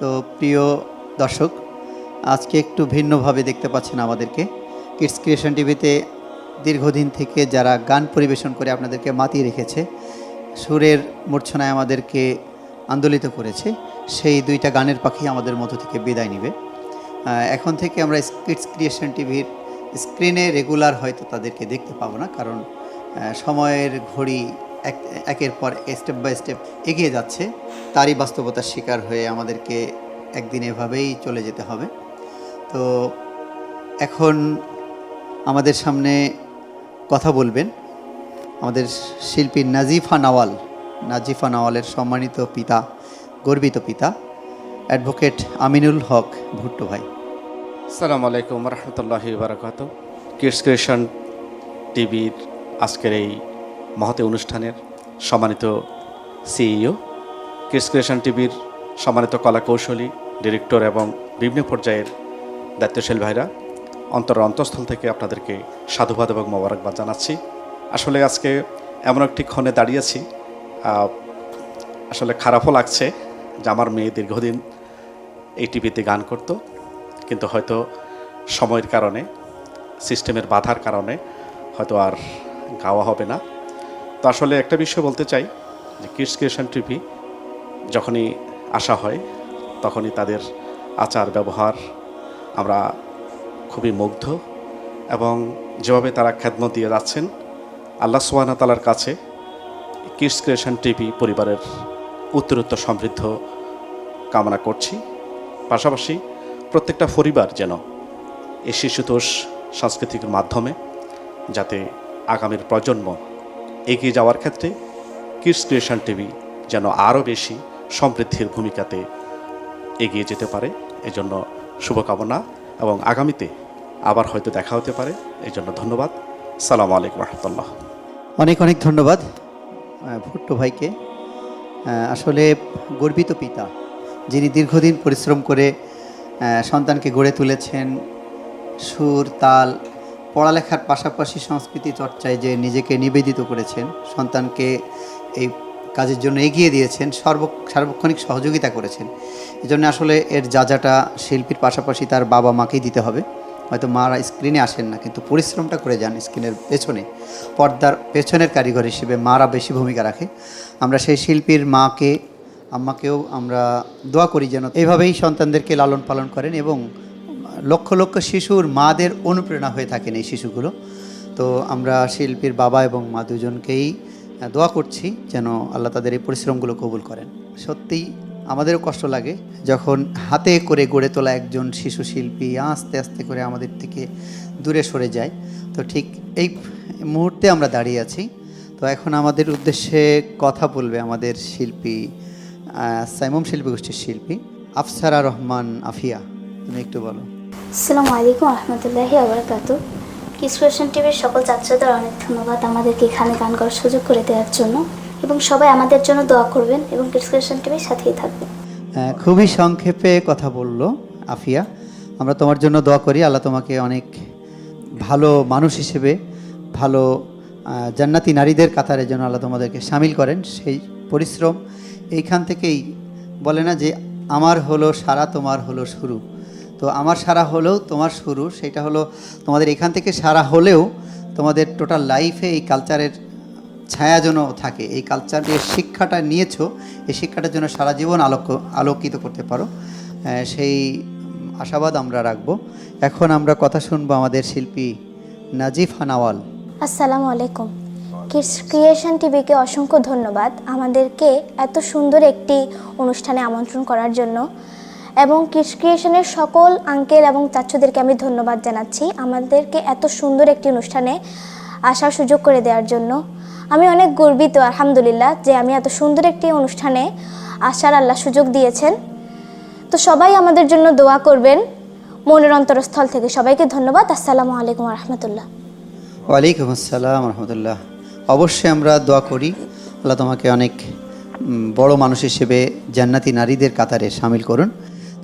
তো প্রিয় দর্শক, আজকে একটু ভিন্নভাবে দেখতে পাচ্ছেন আমাদেরকে। কিডস ক্রিয়েশন টিভিতে দীর্ঘদিন থেকে যারা গান পরিবেশন করে আপনাদেরকে মাতিয়ে রেখেছে, সুরের মূর্ছনায় আমাদেরকে আন্দোলিত করেছে, সেই দুইটা গানের পাখি আমাদের মধ্য থেকে বিদায় নিবে। এখন থেকে আমরা কিডস ক্রিয়েশন টিভির স্ক্রিনে রেগুলার হয়তো তাদেরকে দেখতে পাবো না, কারণ সময়ের ঘড়ি এক একের পর স্টেপ বাই স্টেপ এগিয়ে যাচ্ছে, তারই বাস্তবতার শিকার হয়ে আমাদেরকে একদিন এভাবেই চলে যেতে হবে। তো এখন আমাদের সামনে কথা বলবেন আমাদের শিল্পী নাজিফা নওয়াল। নাজিফা নওয়ালের সম্মানিত পিতা, গর্বিত পিতা, অ্যাডভোকেট আমিনুল হক ভুট্টো ভাই। সালাম আলাইকুম রহমতুল্লাহি বারাকাত কিডস ক্রিয়েশন টিভির আজকের এই মহতে অনুষ্ঠানের সম্মানিত সিইও কিডস ক্রিয়েশন টিভির সম্মানিত কলা কৌশলী ডিরেক্টর এবং বিভিন্ন পর্যায়ের দায়িত্বশীল ভাইরা অন্তর অন্তঃস্থল থেকে আপনাদেরকে সাধুবাদ এবং মোবারকবাদ জানাচ্ছি। আসলে আজকে এমন একটি ক্ষণে দাঁড়িয়েছি আসলে খারাপও লাগছে যে আমার মেয়ে দীর্ঘদিন এই টিভিতে গান করতো, কিন্তু হয়তো সময়ের কারণে সিস্টেমের বাধার কারণে হয়তো আর গাওয়া হবে না। তো আসলে একটা বিষয় বলতে চাই যে কিডস ক্রিয়েশন টিভি যখনই আসা হয়, তখনই তাদের আচার ব্যবহার আমরা খুবই মুগ্ধ এবং যেভাবে তারা খ্যাতমত দিয়ে যাচ্ছেন, আল্লাহ সুবাহ তালার কাছে কিডস ক্রিয়েশন টিভি পরিবারের উত্তরোত্তর সমৃদ্ধ কামনা করছি। পাশাপাশি প্রত্যেকটা পরিবার যেন এই শিশুতোষ সাংস্কৃতিক মাধ্যমে যাতে আগামীর প্রজন্ম। এগিয়ে যাওয়ার ক্ষেত্রে কিডস ক্রিয়েশন টিভি যেন আরও বেশি সমৃদ্ধির ভূমিকাতে এগিয়ে যেতে পারে, এজন্য শুভকামনা এবং আগামীতে আবার হয়তো দেখা হতে পারে এই জন্য ধন্যবাদ। সালাম আলাইকুম রহমতুল্লাহ। অনেক অনেক ধন্যবাদ ভুট্টো ভাইকে। আসলে গর্বিত পিতা, যিনি দীর্ঘদিন পরিশ্রম করে সন্তানকে গড়ে তুলেছেন, সুর, তাল পড়ালেখার পাশাপাশি সংস্কৃতি চর্চায় যে নিজেকে নিবেদিত করেছেন, সন্তানকে এই কাজের জন্য এগিয়ে দিয়েছেন, সর্ব, সার্বক্ষণিক সহযোগিতা করেছেন, এজন্য আসলে এর যাজাটা শিল্পীর পাশাপাশি তার বাবা মাকেই দিতে হবে। হয়তো মারা স্ক্রিনে আসেন না, কিন্তু পরিশ্রমটা করে যান স্ক্রিনের পেছনে। পর্দার পেছনের কারিগর হিসেবে মারা বেশি ভূমিকা রাখে। আমরা সেই শিল্পীর মাকে, আম্মাকেও আমরা দোয়া করি যেন এইভাবেই সন্তানদেরকে লালন পালন করেন এবং লক্ষ লক্ষ শিশুর মাদের অনুপ্রেরণা হয়ে থাকেন এই শিশুগুলো। তো আমরা শিল্পীর বাবা এবং মা দুজনকেই দোয়া করছি যেন আল্লাহ তাদের এই পরিশ্রমগুলো কবুল করেন। সত্যিই আমাদেরও কষ্ট লাগে যখন হাতে করে গড়ে তোলা একজন শিশু শিল্পী আস্তে আস্তে করে আমাদের থেকে দূরে সরে যায়। তো ঠিক এই মুহূর্তে আমরা দাঁড়িয়ে আছি। তো এখন আমাদের উদ্দেশ্যে কথা বলবে আমাদের শিল্পী সাইমম শিল্পী গোষ্ঠীর শিল্পী, আফসারা রহমান আফিয়া। তুমি একটু বলো। আসসালামু আলাইকুম রহমতুল্লাহি আবরকাত কিসক্রেশন টিভির সকল ছাত্রদের অনেক ধন্যবাদ আমাদেরকে এখানে গান করার সুযোগ করে দেওয়ার জন্য। এবং সবাই আমাদের জন্য দোয়া করবেন এবং কিসক্রেশন টিভির সাথেই থাকবেন। খুবই সংক্ষেপে কথা বলল আফিয়া। আমরা তোমার জন্য দোয়া করি, আল্লাহ তোমাকে অনেক ভালো মানুষ হিসেবে, ভালো জান্নাতি নারীদের কাতারে যেন আল্লাহ তোমাদেরকে সামিল করেন। সেই পরিশ্রম এইখান থেকেই বলে না যে, আমার হলো সারা, তোমার হলো শুরু। তো আমার সারা হলেও তোমার শুরু, সেটা হলো তোমাদের এখান থেকে সারা হলেও তোমাদের টোটাল লাইফে এই কালচারের ছায়া যেন থাকে, এই কালচার যে শিক্ষাটা নিয়েছো, এই শিক্ষাটার জন্য সারা জীবন আলোক, আলোকিত করতে পারো। সেই আশাবাদ আমরা রাখব। এখন আমরা কথা শুনব আমাদের শিল্পী নাজিফ হানাওয়াল। আসসালামু আলাইকুম। ক্রিয়েশন টিভিকে অসংখ্য ধন্যবাদ আমাদেরকে এত সুন্দর একটি অনুষ্ঠানে আমন্ত্রণ করার জন্য। এবং কিডস ক্রিয়েশনের সকল আঙ্কেল এবং চাচ্চুদেরকে আমি ধন্যবাদ জানাচ্ছি আমাদেরকে এত সুন্দর একটি অনুষ্ঠানে আসার সুযোগ করে দেওয়ার জন্য। আমি অনেক গর্বিত, আলহামদুলিল্লাহ, যে আমি এত সুন্দর একটি অনুষ্ঠানে আসার আল্লাহ সুযোগ দিয়েছেন। তো সবাই আমাদের জন্য দোয়া করবেন, মনের অন্তরস্থল থেকে। সবাইকে ধন্যবাদ, আসসালামু আলাইকুম রহমতুল্লাহ ওয়ালাইকুম আসসালাম রহমতুল্লাহ অবশ্যই আমরা দোয়া করি, আল্লাহ তোমাকে অনেক বড় মানুষ হিসেবে জান্নাতি নারীদের কাতারে সামিল করুন।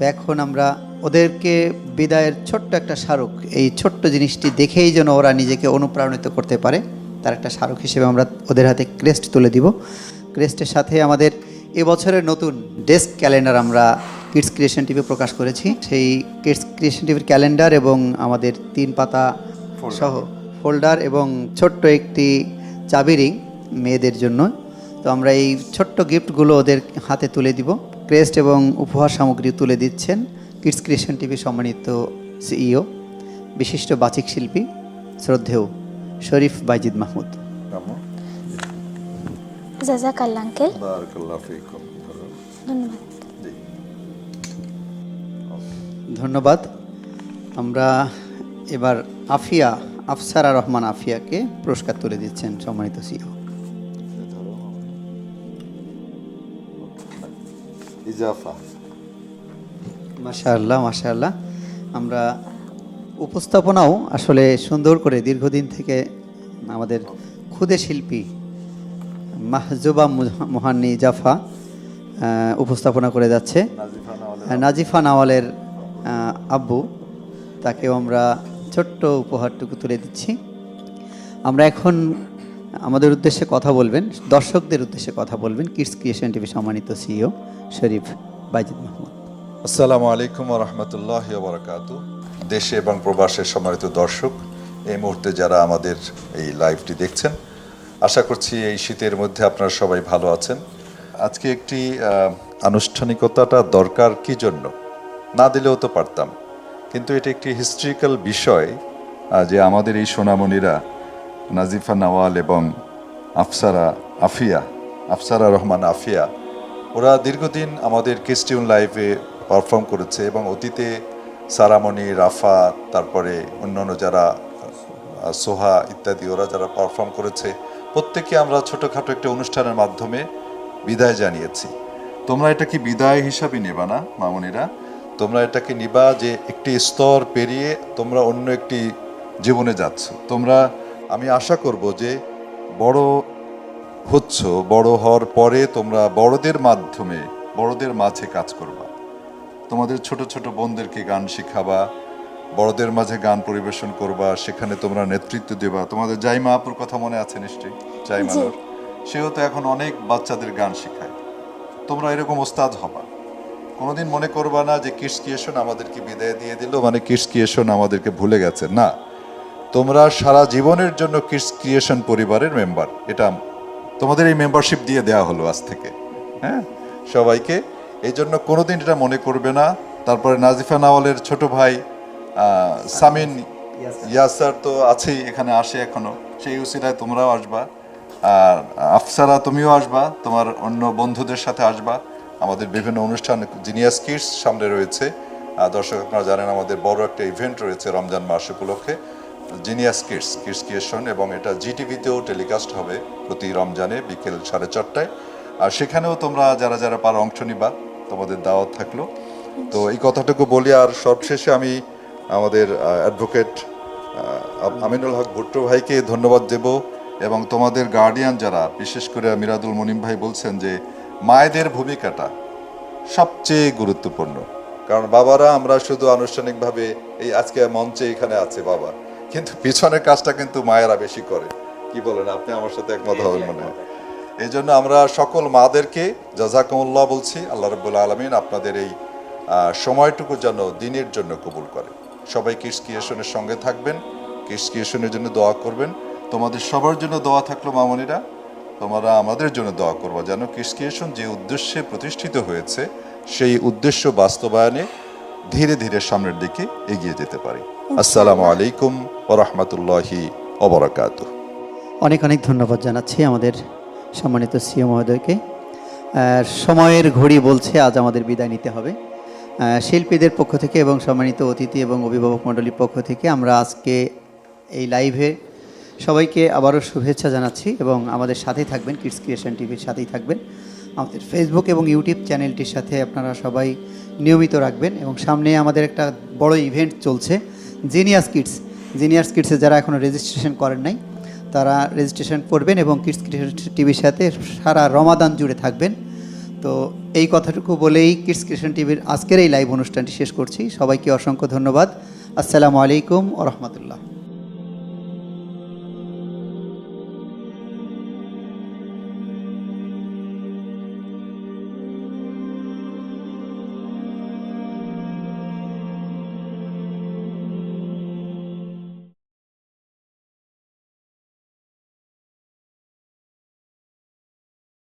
তো এখন আমরা ওদেরকে বিদায়ের ছোট্ট একটা স্মারক এই ছোট্ট জিনিসটি দেখেই যেন ওরা নিজেকে অনুপ্রাণিত করতে পারে। তার একটা স্মারক হিসেবে আমরা ওদের হাতে ক্রেস্ট তুলে দিব। ক্রেস্টের সাথে আমাদের এবছরের নতুন ডেস্ক ক্যালেন্ডার আমরা কিডস ক্রিয়েশন টিভি প্রকাশ করেছি। সেই কিডস ক্রিয়েশন টিভির ক্যালেন্ডার এবং আমাদের তিন পাতা সহ ফোল্ডার এবং ছোট্ট একটি চাবি রিং মেয়েদের জন্য। তো আমরা এই ছোট্ট গিফটগুলো ওদের হাতে তুলে দিব। ক্রেস্ট এবং উপহার সামগ্রী তুলে দিচ্ছেন কিডস ক্রিয়েশন টিভি সম্মানিত সিইও বিশিষ্ট বাচিক শিল্পী শ্রদ্ধেয় শরীফ বাইজিদ মাহমুদ। জাজাকাল্লা আঙ্কেল। ধন্যবাদ। ধন্যবাদ। আমরা এবার আফিয়া আফসারা রহমান আফিয়াকে পুরস্কার তুলে দিচ্ছেন সম্মানিত সিইও। ইজাফা। মাশাআল্লাহ মাশাআল্লাহ। আমরা উপস্থাপনাও আসলে সুন্দর করে দীর্ঘদিন থেকে আমাদের ক্ষুদে শিল্পী মাহজুবা মুহ- মোহান্নি জাফা উপস্থাপনা করে যাচ্ছে। নাজিফা নাওয়ালের আব্বু তাকেও আমরা ছোট্ট উপহারটুকু তুলে দিচ্ছি। আমরা এখন আমাদের উদ্দেশ্যে কথা বলবেন, দর্শকদের উদ্দেশ্যে কথা বলবেন কিডস ক্রিয়েশন টিভি সম্মানিত সিইও শরীফ বাইজিদ মাহমুদ। আসসালামু আলাইকুম রহমতুল্লাহ বারাকাত। দেশে এবং প্রবাসের সম্মানিত দর্শক, এই মুহূর্তে যারা আমাদের এই লাইভটি দেখছেন, আশা করছি এই শীতের মধ্যে আপনারা সবাই ভালো আছেন। আজকে একটি আনুষ্ঠানিকতাটা দরকার কি জন্য? না দিলেও তো পারতাম। কিন্তু এটা একটি হিস্ট্রিক্যাল বিষয় যে আমাদের এই সোনামণিরা নাজিফা নওয়াল এবং আফসারা আফিয়া, আফসারা রহমান আফিয়া, ওরা দীর্ঘদিন আমাদের কিস্টিউন লাইফে পারফর্ম করেছে এবং অতীতে সারামণি, রাফা, তারপরে অন্যান্য যারা সোহা ইত্যাদি, ওরা যারা পারফর্ম করেছে প্রত্যেকে আমরা ছোটোখাটো একটা অনুষ্ঠানের মাধ্যমে বিদায় জানিয়েছি। তোমরা এটা কি বিদায় হিসাবে নেবা না, মামনিরা। তোমরা এটাকে নিবা যে একটি স্তর পেরিয়ে তোমরা অন্য একটি জীবনে যাচ্ছ। তোমরা আমি আশা করব যে বড় হচ্ছ বড় হওয়ার পরে তোমরা বড়দের মাধ্যমে বড়দের মাঝে কাজ করবা। তোমাদের ছোট ছোট বোনদেরকে গান শিখাবা বড়দের মাঝে গান পরিবেশন করবা সেখানে তোমরা নেতৃত্ব দেবা। তোমাদের জাইমা আপুর কথা মনে আছে নিশ্চয়ই? জাইমানুর সেও তো এখন অনেক বাচ্চাদের গান শেখায়। তোমরা এরকম ওস্তাদ হবা। কোনোদিন মনে করবা না যে কিডস ক্রিয়েশন আমাদেরকে বিদায় দিয়ে দিল মানে কিডস ক্রিয়েশন আমাদেরকে ভুলে গেছে না তোমরা সারা জীবনের জন্য কিডস ক্রিয়েশন পরিবারের মেম্বার। এটা তোমাদের এই মেম্বারশিপ দিয়ে দেওয়া হলো আজ থেকে। হ্যাঁ? সবাইকে এই জন্য কোনোদিন এটা মনে করবে না। তারপরে নাজিফা নাওয়ালের ছোট ভাই সামিন ইয়াসার তো আছেই এখানে আসে এখনও। সেই উসিলায় তোমরাও আসবা। আর আফসারা তুমিও আসবা। তোমার অন্য বন্ধুদের সাথে আসবা। আমাদের বিভিন্ন অনুষ্ঠান জিনিয়াস কিডস সামনে রয়েছে। দর্শক আপনারা জানেন আমাদের বড় একটা ইভেন্ট রয়েছে রমজান মাস উপলক্ষে। জিনিয়াস কিডস কিডস ক্রিয়েশন এবং এটা জিটিভিতেও টেলিকাস্ট হবে প্রতি রমজানে বিকেল সাড়ে চারটায়। আর সেখানেও তোমরা যারা যারা পারো অংশ নিবা, তোমাদের দাওয়াত থাকল। তো এই কথাটুকু বলি, আর সবশেষে আমি আমাদের অ্যাডভোকেট আমিনুল হক ভুট্টো ভাইকে ধন্যবাদ দেব, এবং তোমাদের গার্ডিয়ান যারা, বিশেষ করে মিরাদুল মনিম ভাই বলছেন যে, মায়েদের ভূমিকাটা সবচেয়ে গুরুত্বপূর্ণ। কারণ বাবারা, আমরা শুধু আনুষ্ঠানিকভাবে এই আজকে মঞ্চে এখানে আছে বাবা। কিন্তু পিছনের কাজটা কিন্তু মায়েরা বেশি করে। কি বলেন আপনি আমার সাথে একমত হবেন মনে হয়? এই জন্য আমরা সকল মাদেরকে জাজাকুমুল্লাহ বলছি আল্লাহ রব্বুল আলমিন আপনাদের এই সময়টুকু যেন দিনের জন্য কবুল করে। সবাই কিডস ক্রিয়েশনের সঙ্গে থাকবেন কিডস ক্রিয়েশনের জন্য দোয়া করবেন। তোমাদের সবার জন্য দোয়া থাকল মামনিরা তোমরা আমাদের জন্য দোয়া করবা যেন কিডস ক্রিয়েশন যে উদ্দেশ্যে প্রতিষ্ঠিত হয়েছে সেই উদ্দেশ্য বাস্তবায়নে ধীরে ধীরে সামনের দিকে এগিয়ে যেতে পারি। আসসালামু আলাইকুম ওরহমতুল্লাহি অবরাকাতুহ অনেক অনেক ধন্যবাদ জানাচ্ছি আমাদের সম্মানিত সিও মহোদয়কে। সময়ের ঘড়ি বলছে আজ আমাদের বিদায় নিতে হবে। শিল্পীদের পক্ষ থেকে এবং সম্মানিত অতিথি এবং অভিভাবক মণ্ডলীর পক্ষ থেকে আমরা আজকে এই লাইভে সবাইকে আবারও শুভেচ্ছা জানাচ্ছি এবং আমাদের সাথেই থাকবেন কিডস ক্রিয়েশন টিভির সাথেই থাকবেন। আমাদের ফেসবুক এবং ইউটিউব চ্যানেলটির সাথে আপনারা সবাই নিয়মিত রাখবেন এবং সামনে আমাদের একটা বড় ইভেন্ট চলছে জিনিয়াস কিডস জিনিয়াস কিডসে যারা এখনও রেজিস্ট্রেশন করেন নাই, তারা রেজিস্ট্রেশন করবেন এবং কিডস টিভির সাথে সারা রমাদান জুড়ে থাকবেন। তো এই কথাটুকু বলেই কিডস ক্রিয়েশন টিভির আজকের এই লাইভ অনুষ্ঠানটি শেষ করছি। সবাইকে অসংখ্য ধন্যবাদ। আসসালামু আলাইকুম ও রহমতুল্লাহ।